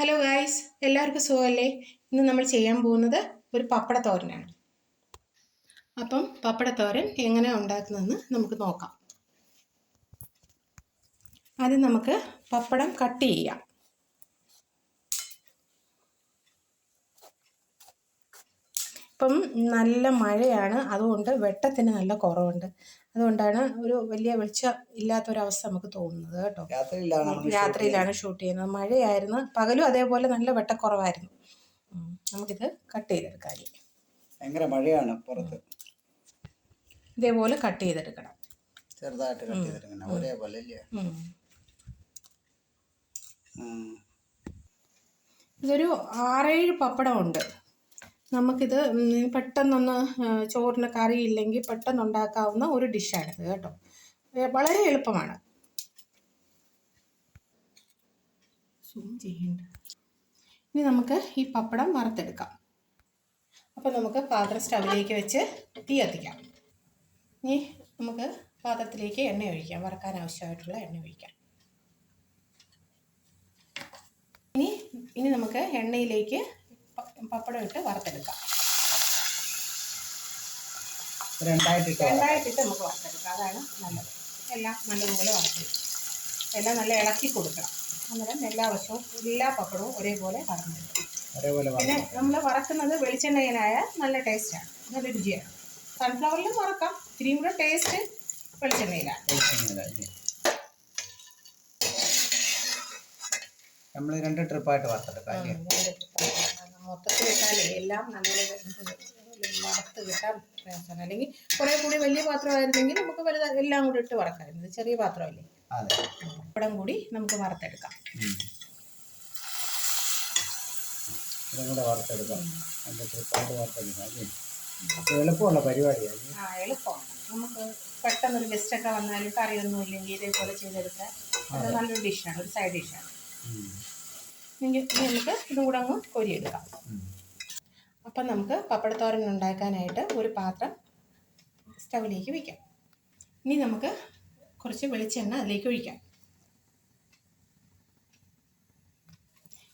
Hello guys എല്ലാവർക്കും സുഖമല്ലേ? ഇന്ന് നമ്മൾ ചെയ്യാൻ പോകുന്നത് ഒരു പപ്പടത്തോരനാണ്. അപ്പം പപ്പടത്തോരൻ തോരൻ എങ്ങനെ ഉണ്ടാക്കുന്നതെന്ന് നമുക്ക് നോക്കാം. ആദ്യം നമുക്ക് പപ്പടം കട്ട് ചെയ്യാം. നല്ല മഴയാണ്. അതുകൊണ്ട് വെട്ടത്തിന് നല്ല കുറവുണ്ട്. അതുകൊണ്ടാണ് ഒരു വലിയ വെളിച്ചം ഇല്ലാത്തൊരവസ്ഥ നമുക്ക് തോന്നുന്നത് കേട്ടോ. രാത്രിയിലാണ് ഷൂട്ട് ചെയ്യുന്നത്. മഴയായിരുന്നു. പകലും അതേപോലെ നല്ല വെട്ടക്കുറവായിരുന്നു. നമുക്കിത് കട്ട് ചെയ്തെടുക്കാം. ഭയങ്കര മഴയാണ് പുറത്ത്. ഇതേപോലെ കട്ട് ചെയ്തെടുക്കണം. ചെറുതായിട്ട് കട്ട് ചെയ്തെടുക്കണം. ഒരേപോലെ. ഇതൊരു ആറേഴ് പപ്പടമുണ്ട്. നമുക്കിത് പെട്ടെന്നൊന്ന് ചോറിന് കറിയില്ലെങ്കിൽ പെട്ടെന്ന് ഉണ്ടാക്കാവുന്ന ഒരു ഡിഷാണിത് കേട്ടോ. വളരെ എളുപ്പമാണ്. ഇനി നമുക്ക് ഈ പപ്പടം വറുത്തെടുക്കാം. അപ്പോൾ നമുക്ക് പാത്രം സ്റ്റവിലേക്ക് വെച്ച് തീ കത്തിക്കാം. ഇനി നമുക്ക് പാത്രത്തിലേക്ക് എണ്ണ ഒഴിക്കാം. വറക്കാൻ ആവശ്യമായിട്ടുള്ള എണ്ണ ഒഴിക്കാം. ഇനി ഇനി നമുക്ക് എണ്ണയിലേക്ക് പപ്പടം ഇട്ട് വറുത്തെടുക്കാം. രണ്ടായിട്ടിട്ട് നമുക്ക് വറുത്തെടുക്കാം. അതാണ് നല്ലത്. എല്ലാം നല്ലതുപോലെ വറുത്തെടുക്കും. എല്ലാം നല്ല ഇളക്കി കൊടുക്കണം. അന്നേരം എല്ലാ വശവും എല്ലാ പപ്പടവും ഒരേപോലെ വറന്നെടുക്കും പിന്നെ. നമ്മൾ വറക്കുന്നത് വെളിച്ചെണ്ണയിലായ നല്ല ടേസ്റ്റാണ്. നല്ല രുചിയാണ്. സൺഫ്ലവറിലും വറക്കാം. ഇത്തിരി കൂടെ ടേസ്റ്റ് വെളിച്ചെണ്ണയിലാണ്? നമ്മൾ രണ്ട് ട്രിപ്പായിട്ട് വറുത്തെടുക്കാം. മൊത്തത്തിൽ ഇട്ടാലേ എല്ലാം നല്ല വറുത്ത് കിട്ടാൻ പ്രയാസമാണ്. അല്ലെങ്കിൽ കുറേ കൂടി വലിയ പാത്രമായിരുന്നെങ്കിൽ നമുക്ക് വലുത് എല്ലാം കൂടി ഇട്ട് വറക്കാം ഇത് ചെറിയ പാത്രമല്ലേ? പപ്പടം കൂടി നമുക്ക് വറുത്തെടുക്കാം. എളുപ്പമുള്ള പരിപാടിയാണ്? ആ എളുപ്പമാണ്. നമുക്ക് പെട്ടെന്നൊരു ഗസ്റ്റൊക്കെ വന്നാലും കറിയൊന്നും ഇല്ലെങ്കിൽ ഇതേപോലെ ചെയ്തെടുക്കാൻ നല്ലൊരു ഡിഷാണ് ഒരു സൈഡ് ഡിഷാണ്. ഇനി നമുക്ക് ഇതും കൂടെ അങ്ങ് കൊരിയെടുക്കാം. അപ്പം നമുക്ക് പപ്പടത്തോരൻ ഉണ്ടാക്കാനായിട്ട് ഒരു പാത്രം സ്റ്റവിലേക്ക് വയ്ക്കാം ഇനി നമുക്ക് കുറച്ച് വെളിച്ചെണ്ണ അതിലേക്ക് ഒഴിക്കാം.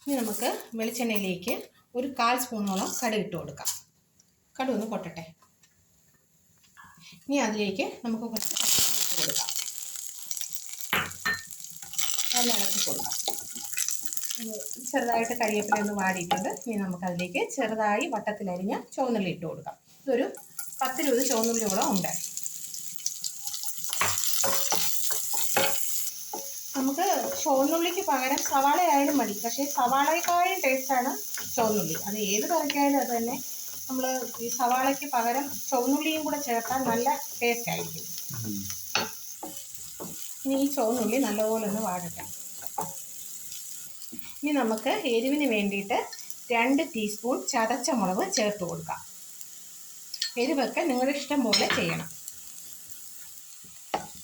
ഇനി നമുക്ക് വെളിച്ചെണ്ണയിലേക്ക് ഒരു കാൽ സ്പൂണോളം കടുക് ഇട്ട് കൊടുക്കാം. കടുക് ഒന്ന് പൊട്ടട്ടെ. ഇനി അതിലേക്ക് നമുക്ക് കുറച്ച് ഇട്ട് കൊടുക്കാം. നല്ല ഇളക്കി കൊടുക്കാം. ചെറുതായിട്ട് കരിയേപ്പില ഒന്ന് വാടിയിട്ടുണ്ട്. ഇനി നമുക്ക് അതിലേക്ക് ചെറുതായി വട്ടത്തിലരിഞ്ഞ ചുവന്നുള്ളി ഇട്ട് കൊടുക്കാം. ഇതൊരു പത്ത് രൂപ ചുവന്നുള്ളിയോളം ഉണ്ട്. നമുക്ക് ചുവന്നുള്ളിക്ക് പകരം സവാള ആയാലും മതി. പക്ഷേ സവാളയെക്കാളും ടേസ്റ്റാണ് ചുവന്നുള്ളി. അത് ഏത് കറിക്കായാലും അത് തന്നെ. നമ്മൾ ഈ സവാളയ്ക്ക് പകരം ചുവന്നുള്ളിയും കൂടെ ചേർത്താൽ നല്ല ടേസ്റ്റ് ആയിരിക്കും. ഇനി ഈ ചുവന്നുള്ളി നല്ലപോലെ ഒന്ന് വാടട്ടെ ഇനി നമുക്ക് എരിവിന് വേണ്ടിയിട്ട് രണ്ട് ടീസ്പൂൺ ചതച്ച മുളക് ചേർത്ത് കൊടുക്കാം. എരിവൊക്കെ നിങ്ങളുടെ ഇഷ്ടം പോലെ ചെയ്യണം.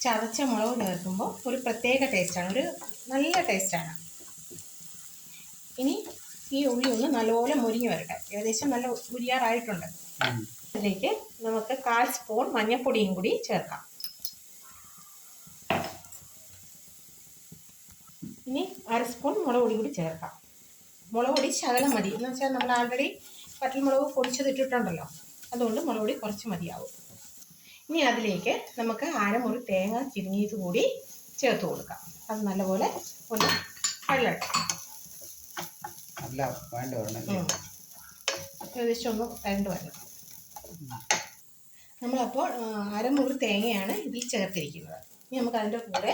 ചതച്ച മുളക് ചേർക്കുമ്പോൾ ഒരു പ്രത്യേക ടേസ്റ്റാണ് ഒരു നല്ല ടേസ്റ്റാണ് ഇനി ഈ ഉള്ളി ഒന്ന് നല്ലപോലെ മുരിഞ്ഞു വരട്ടെ. ഏകദേശം നല്ല ഉരിയാറായിട്ടുണ്ട് ഉം. അതിലേക്ക് നമുക്ക് കാൽ സ്പൂൺ മഞ്ഞൾപ്പൊടിയും കൂടി ചേർക്കാം. ഇനി അര സ്പൂൺ മുളക് പൊടി കൂടി ചേർക്കാം. മുളക് പൊടി ശകലം മതി. എന്ന് വെച്ചാൽ നമ്മൾ ആൾറെഡി പറ്റൽമുളക് പൊടിച്ചതിട്ടിട്ടുണ്ടല്ലോ അതുകൊണ്ട് മുളക് പൊടി കുറച്ച് മതിയാവും. ഇനി അതിലേക്ക് നമുക്ക് അരമുറി തേങ്ങ ചുരുങ്ങിയത് കൂടി ചേർത്ത് കൊടുക്കാം. അത് നല്ലപോലെ ഒന്ന് അല്ലേ? ഏകദേശം ഒന്ന് രണ്ട് വരണം. നമ്മളപ്പോൾ അരമുറി തേങ്ങയാണ് ഇതിൽ ചേർത്തിരിക്കുന്നത്. ഇനി നമുക്ക് അതിന്റെ കൂടെ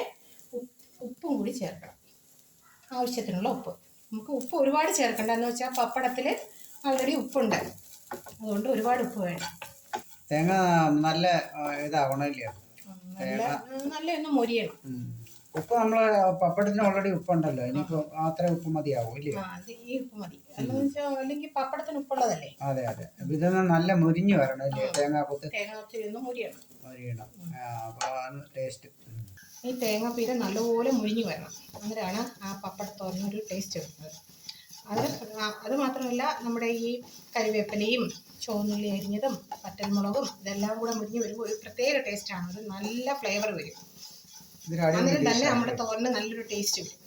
ഉപ്പും കൂടി ചേർക്കണം. ആവശ്യത്തിനുള്ള ഉപ്പ്. നമുക്ക് ഉപ്പ് ഒരുപാട് ചേർക്കണ്ട. എന്ന് വെച്ചാൽ പപ്പടത്തിൽ ആൾറെഡി ഉപ്പുണ്ട്. അതുകൊണ്ട് ഒരുപാട് ഉപ്പ് വേണം തേങ്ങ നല്ല ഇതാവണല്ലേ? ഇതാവണം നല്ല നല്ല ഒന്ന് മൊരിയണം. ഉപ്പ് നമ്മൾ പപ്പടത്തിന് ഓൾറെഡി ഉപ്പുണ്ടല്ലോ. ഇനിയിപ്പോ അത്ര ഉപ്പ് മതിയാവും ഇല്ലയോ ഈ ഉപ്പ് മതി. അല്ലെങ്കിൽ പപ്പടത്തിന് ഉപ്പുള്ളതല്ലേ? അതെ അതെ. ഇതൊന്ന് നല്ല മുരിഞ്ഞു വരണം ഇല്ലയോ തേങ്ങ കുത്ത് മുരിയണം. ടേസ്റ്റ് ഈ തേങ്ങ പീര നല്ലപോലെ മുരിഞ്ഞു വരണം. അന്നേരമാണ് ആ പപ്പടത്തോരനൊരു ടേസ്റ്റ് വരുന്നത്. അത് അത് മാത്രമല്ല നമ്മുടെ ഈ കരിവേപ്പിലയും ചുവന്നുള്ളി അരിഞ്ഞതും പറ്റൽമുളകും ഇതെല്ലാം കൂടെ മുരിഞ്ഞ് വരുമ്പോൾ ഒരു പ്രത്യേക ടേസ്റ്റാണ് ഒരു നല്ല ഫ്ലേവർ വരും. അന്നേരം തന്നെ നമ്മുടെ തോരന് നല്ലൊരു ടേസ്റ്റ് കിട്ടും.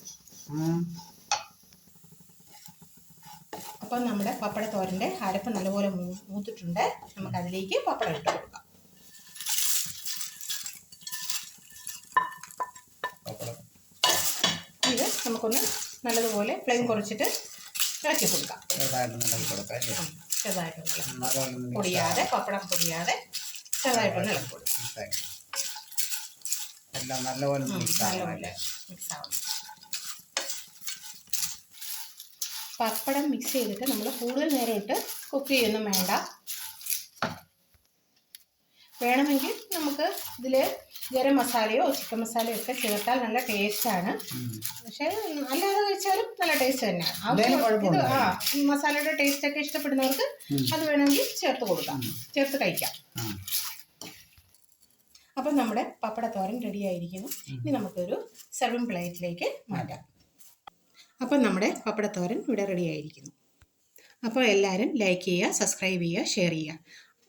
അപ്പം നമ്മുടെ പപ്പട തോരന്റെ അരപ്പ് നല്ലപോലെ മൂത്തിട്ടുണ്ട്. നമുക്ക് അതിലേക്ക് പപ്പട ഇട്ട് കൊടുക്കാം. ഇത് നമുക്കൊന്ന് നല്ലതുപോലെ ഫ്ലെയിം കുറച്ചിട്ട് ഇറക്കി കൊടുക്കാം. ഇളക്കി ചെറുതായിട്ടൊന്ന് പൊടിയാതെ പപ്പടം പൊടിയാതെ ചെറുതായിട്ടൊന്ന് ഇളക്കി കൊടുക്കാം. എല്ലാം നല്ലപോലെ മിക്സ് ആവണം നല്ലപോലെ മിക്സ് ആവണം പപ്പടം മിക്സ് ചെയ്തിട്ട് നമ്മൾ കൂടുതൽ നേരം ഇട്ട് കുക്ക് ചെയ്യൊന്നും വേണ്ട. വേണമെങ്കിൽ നമുക്ക് ഇതിൽ ഗരം മസാലയോ ചിക്കൻ മസാലയോ ഒക്കെ ചേർത്താൽ നല്ല ടേസ്റ്റാണ് ആണ്. പക്ഷേ അല്ലാതെ കഴിച്ചാലും നല്ല ടേസ്റ്റ് തന്നെയാണ് ഇത് ആ മസാലയുടെ ടേസ്റ്റ് ഒക്കെ ഇഷ്ടപ്പെടുന്നവർക്ക് അത് വേണമെങ്കിൽ ചേർത്ത് കൊടുക്കാം. ചേർത്ത് കഴിക്കാം. അപ്പം നമ്മുടെ പപ്പടത്തോരൻ റെഡി ആയിരിക്കുന്നു. ഇനി നമുക്കൊരു സെർവിങ് പ്ലേറ്റിലേക്ക് മാറ്റാം. അപ്പം നമ്മുടെ പപ്പടത്തോരൻ ഇവിടെ റെഡി ആയിരിക്കുന്നു. അപ്പോൾ എല്ലാവരും ലൈക്ക് ചെയ്യുക സബ്സ്ക്രൈബ് ചെയ്യുക ഷെയർ ചെയ്യുക.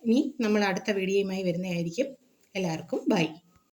ഇനി നമ്മൾ അടുത്ത വീഡിയോയുമായി വരുന്നതായിരിക്കും. എല്ലാവർക്കും ബൈ